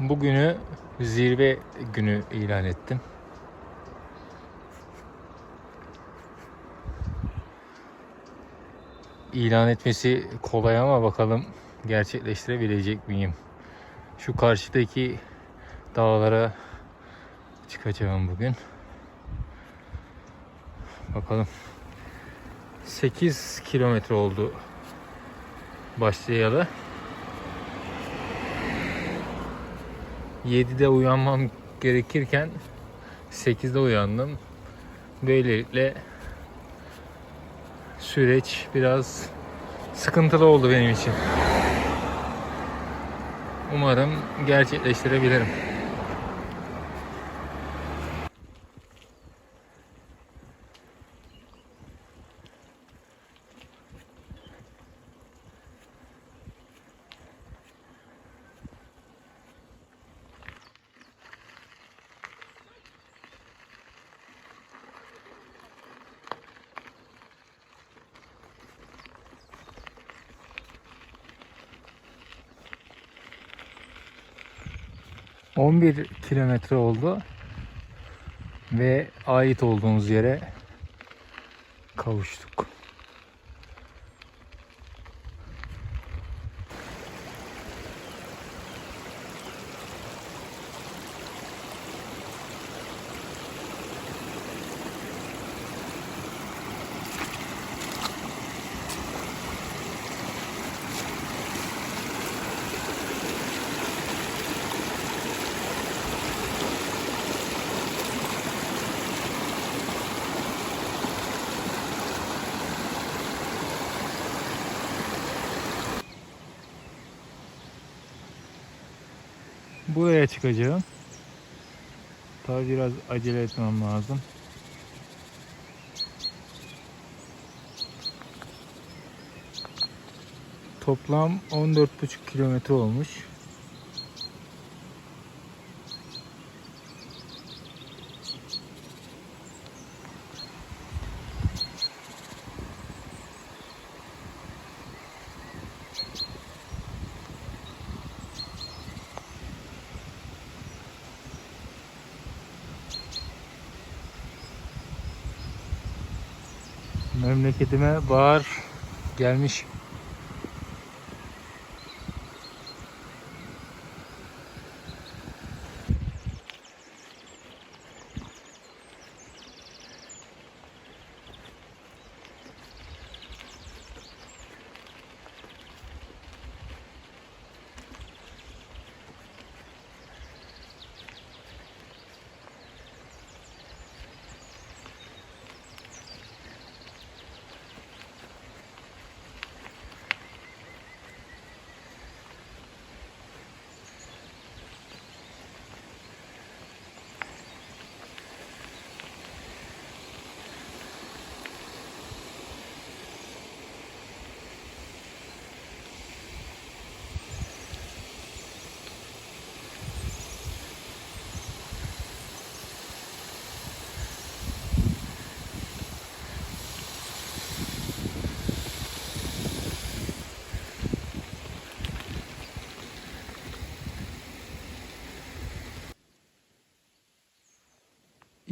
Bugünü zirve günü ilan ettim. İlan etmesi kolay ama bakalım gerçekleştirebilecek miyim? Şu karşıdaki dağlara çıkacağım bugün. Bakalım. 8 kilometre oldu başlayalı. 7'de uyanmam gerekirken 8'de uyandım. Böylelikle süreç biraz sıkıntılı oldu benim için. Umarım gerçekleştirebilirim. ...11 kilometre oldu... ...ve ait olduğumuz yere... ...kavuştuk. Buraya çıkacağım. Tabi biraz acele etmem lazım. Toplam 14,5 kilometre olmuş. Memleketime bahar gelmiş.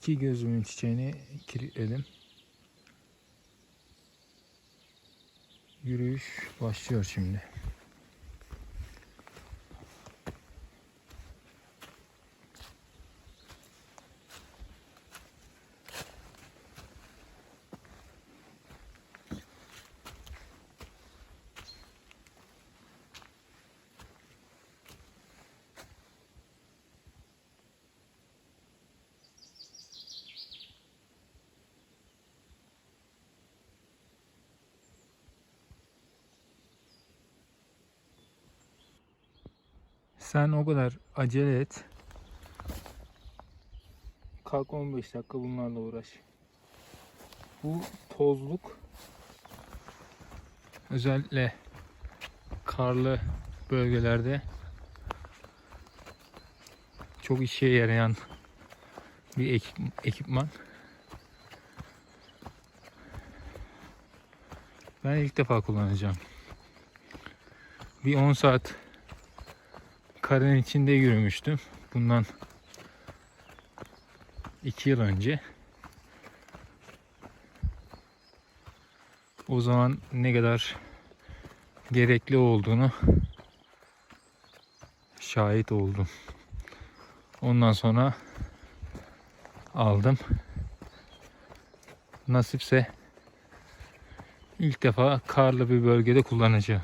İki gözümün çiçeğini kilitledim. Yürüyüş başlıyor şimdi. Sen o kadar acele et. Kalk 15 dakika bunlarla uğraş. Bu tozluk özellikle karlı bölgelerde çok işe yarayan bir ekip- ekipman. Ben ilk defa kullanacağım. Bir 10 saat karın içinde yürümüştüm. Bundan iki yıl önce. O zaman ne kadar gerekli olduğunu şahit oldum. Ondan sonra aldım. Nasipse ilk defa karlı bir bölgede kullanacağım.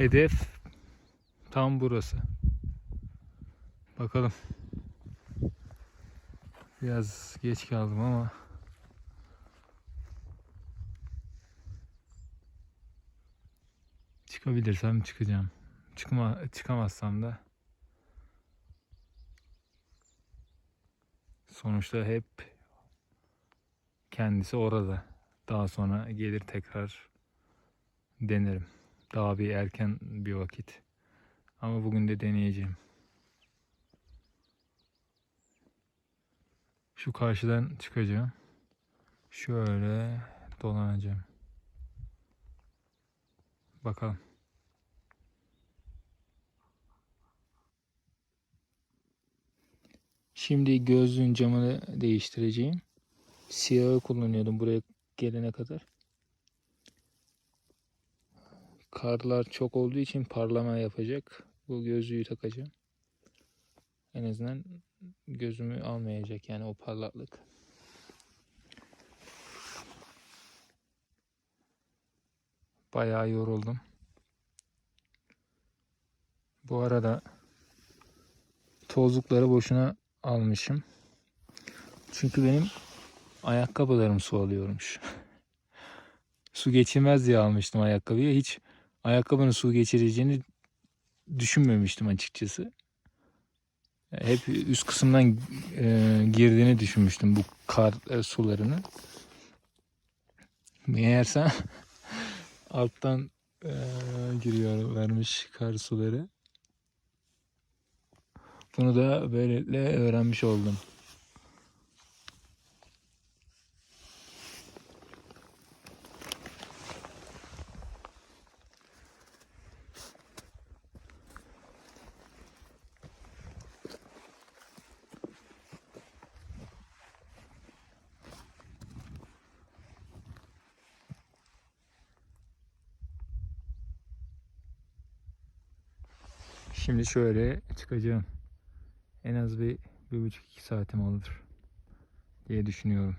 Hedef tam burası. Bakalım. Biraz geç kaldım ama çıkabilirsem çıkacağım. Çıkma çıkamazsam da sonuçta hep kendisi orada. Daha sonra gelir tekrar denerim. Daha bir erken bir vakit. Ama bugün de deneyeceğim. Şu karşıdan çıkacağım. Şöyle dolanacağım. Bakalım. Şimdi gözlüğün camını değiştireceğim. Siyahı kullanıyordum buraya gelene kadar. Karlar çok olduğu için parlama yapacak. Bu gözlüğü takacağım. En azından gözümü almayacak yani o parlaklık. Bayağı yoruldum. Bu arada tozlukları boşuna almışım. Çünkü benim ayakkabılarım su alıyormuş. su geçirmez diye almıştım ayakkabıyı. Hiç ayakkabının su geçireceğini düşünmemiştim açıkçası. Hep üst kısımdan e, girdiğini düşünmüştüm bu kar e, sularının. Meğerse alttan e, giriyorlarmış kar suları. Bunu da böylelikle öğrenmiş oldum. Şimdi şöyle çıkacağım. En az bir, bir buçuk iki saatim olur diye düşünüyorum.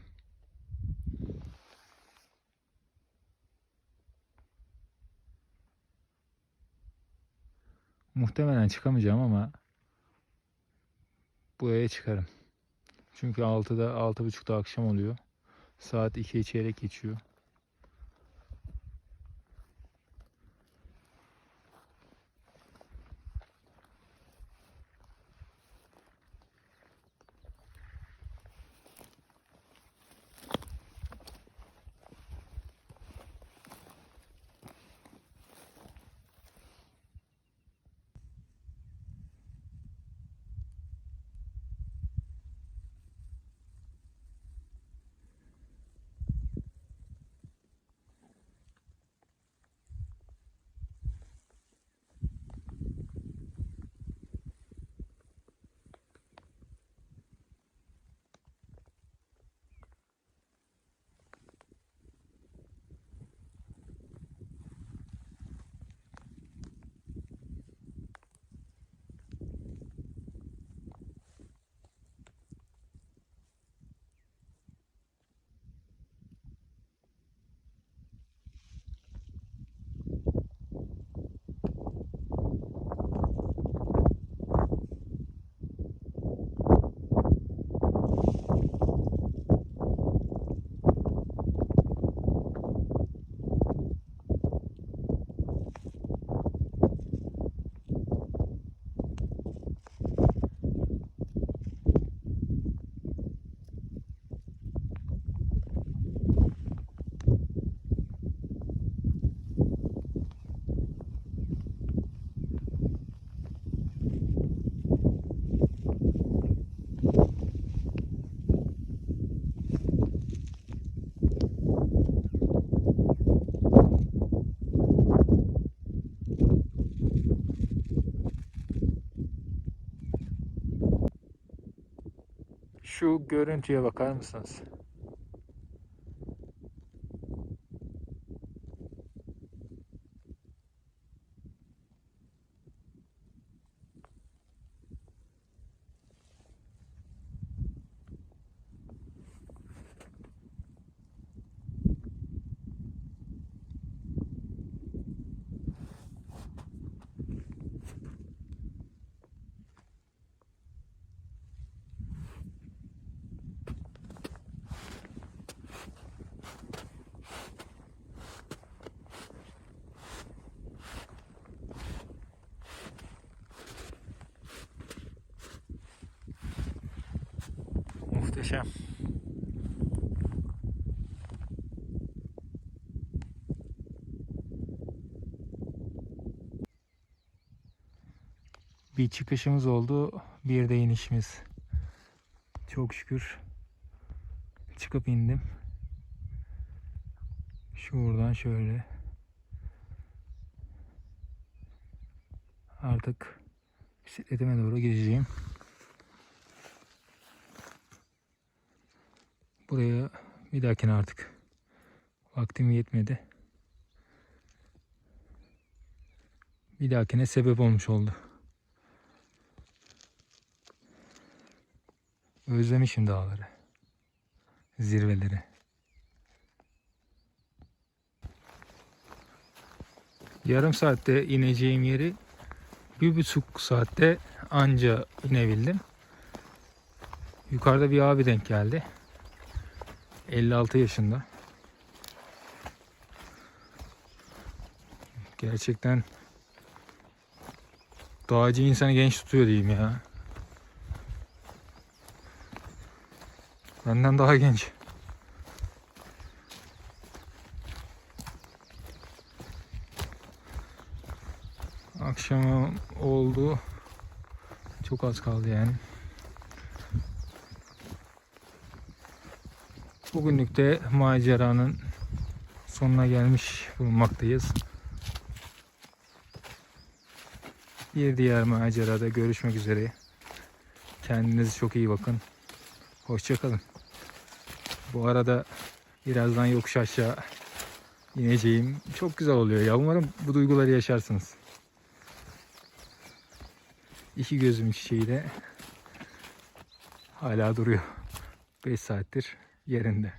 Muhtemelen çıkamayacağım ama buraya çıkarım. Çünkü 6'da 6.30'da akşam oluyor. Saat 2'ye çeyrek geçiyor. Şu görüntüye bakar mısınız? Muhteşem. Bir çıkışımız oldu, bir de inişimiz. Çok şükür çıkıp indim. Şuradan şöyle. Artık bisikletime doğru gideceğim. Buraya bir dahakine artık. Vaktim yetmedi. Bir dahakine sebep olmuş oldu. Özlemişim dağları. Zirveleri. Yarım saatte ineceğim yeri bir buçuk saatte anca inebildim. Yukarıda bir abi denk geldi. 56 yaşında. Gerçekten dağcı insanı genç tutuyor diyeyim ya. Benden daha genç. Akşam oldu. Çok az kaldı yani. Bugünlük de maceranın sonuna gelmiş bulunmaktayız. Bir diğer macerada görüşmek üzere. Kendinize çok iyi bakın. Hoşçakalın. Bu arada birazdan yokuş aşağı ineceğim. Çok güzel oluyor ya. Umarım bu duyguları yaşarsınız. İki gözüm çiçeği de hala duruyor. 5 saattir yerinde.